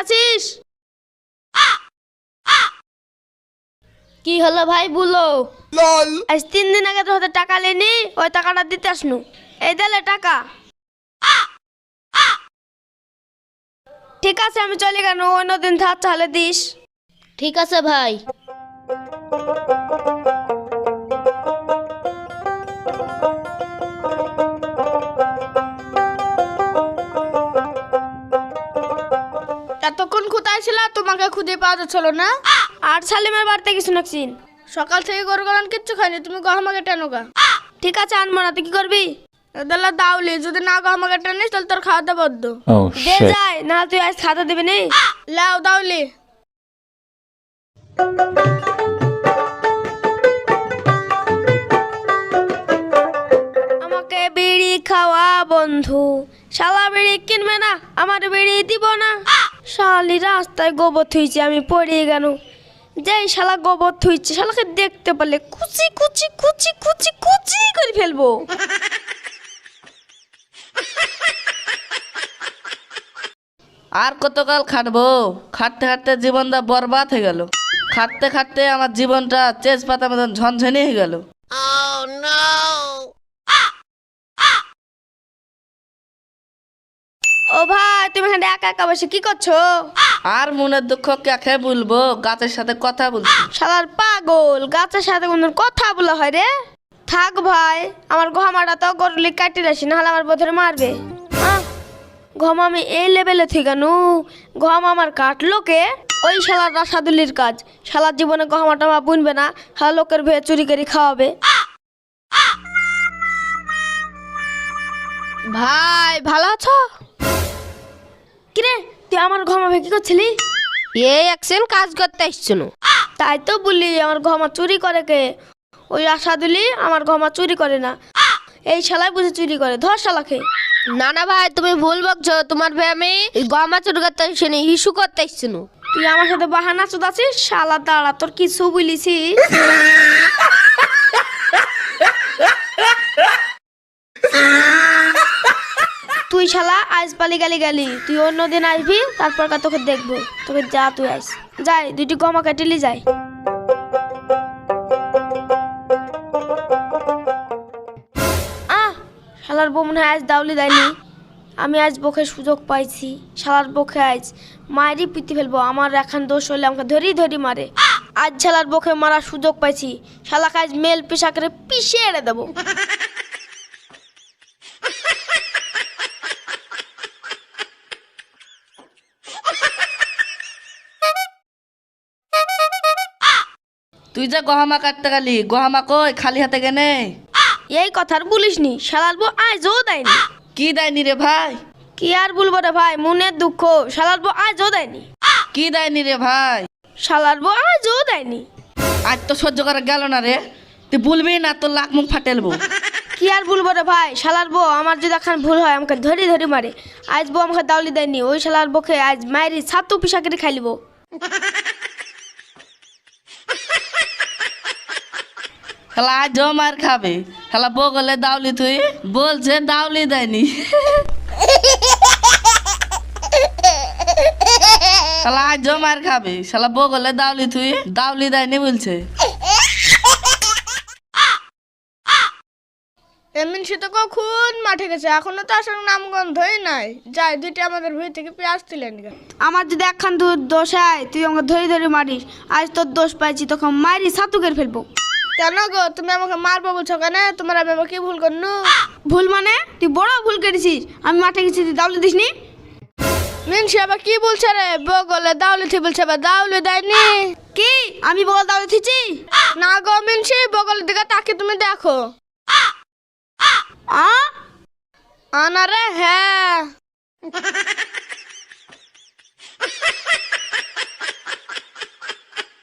আছিস? কি হলো ভাই বলো? আজ তিন দিন আগে তোর হাতে টাকা লেনি ওই টাকাটা দিতে আসনু। এই দিলে টাকা। ঠিক আছে আমি চলে গেল অন্য দিন থাক তাহলে দিস। ঠিক আছে ভাই। এতক্ষণ কোথায় ছিল? তোমাকে খুঁজে পাওয়া যাচ্ছিল না? আর সালিমের বাড়িতে কিছু নাকছিন সকাল থেকে গরু গরম কিচ্ছু খাইনি তুমি গহমাকে টেনো গা। ঠিক আছে আনব না তুই কি করবি? এদালা দাউলি যদি না গহমাকে টেনিস তাহলে তোর খাওয়া দাওয়া বদ্ধ দে যায় না তুই আজ খাতা দিবি নি। লাও দাউলি। আমাকে বিড়ি খাওয়া বন্ধু শালা বিড়ি কিনবে না আমার বিড়ি দিব না। শালি রাস্তায় গোবর থুইছে আমি পড়িয়ে গেল যেই শালা গোবর থুইছে শালাকে দেখতে পারলে কুচি কুচি কুচি কুচি কুচি করে ফেলব। আর কতকাল খাটবো? খাটতে খাটতে জীবনটা বরবাদ হয়ে গেল। খাটতে খাটতে আমার জীবনটা তেজ পাতা মতন ঝনঝনি হয়ে গেল। ও ভাই! তুমি এখানে একা একা বসে কি করছ? আর মনের দুঃখ কাকে বলব? গাছের সাথে কথা বলছি। শালার পাগল গাছের সাথে কোনো কথা বলা হয় রে? থাক ভাই আমার গহমাটা তো গরুলি কাটি রাখি নাহলে আমার বোধরে মারবে। গম আমি এই লেভেলে থেকে নু। গম আমার কাটলো কে? ওই শালার রাসাদুলির কাজ। শালার জীবনে গহমাটা মা বুনবে না শালা লোকের ভেয়ে চুরি করে খাওয়াবে। ভাই ভালো আছো? কিরে তুই আমার গহমা ভে কি করছিলি এই একদিন কাজ করতে আসছিল তাই তো বলি আমার গহমা চুরি করে কে? ওই আশাদুলি আমার গহমা চুরি করে না। এই শালাই বুঝে চুরি করে ধর শালাকে। না না ভাই তুমি ভুল বকছো তোমার ভাই আমি গমা চুরি করতে আসছিনি হিসু করতে আসছিল তুই আমার সাথে বাহানা চুদ আছিস শালা দাঁড়া তোর কিছু বলিছি তুই শালা, আজ পালি গালি গেলি। তুই অন্য দিন আসবি, তারপর কা তোকে দেখব। তোকে যা তুই আস যাই, দুইটি গমা কাটিলি, যাই। আহ, শালার বউ মনে হয় আজ দাউলি দেয়নি। আমি আজ বকে সুযোগ পাইছি। শালার বকে আজ মায়েরই পিটি ফেলব। আমার এখন দোষ হলে আমাকে ধরি ধরি মারে। আজ শালার বকে মারার সুযোগ পাইছি। শালাকে আজ মেল পেশা করে পিষে এড়ে দেবো। তুই যে গহামা কাটতে গেলি গহামা কই? খালি হাতে গেনে এই কথার বলিস নি শালার বউ আজও দেয়নি। কি দেয়নি রে ভাই? কি আর বলব রে ভাই মনের দুঃখ শালার বউ আজও দেয়নি। কি দেয়নি রে ভাই? শালার বউ আজও দেয়নি। আজ তো সহ্য করা গেল না রে। তুই বলবি না তোর লাখ মুখ ফাটেলবো কি আর বলব রে ভাই শালার বউ আমার যদি এখন ভুল হয় আমাকে ধরি ধরি মারে। আজ বউ আমাকে দাউলি দেয়নি ওই শালার বউকে আজ মায়ের ছাতু পিসা করে খাইলিব। খেলা আজ মার খাবে। খেলা বগলে দাউলি তুই বলছে দাউলি দেয়নি। শালা আজ মার খাবে। শালা বগলে দাউলি তুই দাউলি দেয়নি বলছে। এমন সে তো কখন মাঠে গেছে? এখনও তো আসলে নামগন্ধই নাই। যাই দুইটা আমাদের ভুঁই থেকে পেঁয়াজ তুলেন আমার যদি একখান তোর দোষ হয় তুই আমাকে ধরে ধরে মারিস। আজ তোর দোষ পাইছি তখন মারি সাতুকের ফেলব। কেন গো? তুমি আমাকে মারবো বলছো কেন? তোমার আমি আবার কি ভুল করনু? ভুল মানে? তুই বড় ভুল করেছিস। আমি মাঠে গেছি তুই দাউলি দিসনি? মিনসি আবার কি বলছে রে? বগলে দাউলি থি বলছে আবার দাউলি দেয়নি। কি? আমি বগল দাউলি থিছি না গো মিনসি বগলের দিকে তাকে তুমি দেখো। আ? আনা রে হ্যাঁ।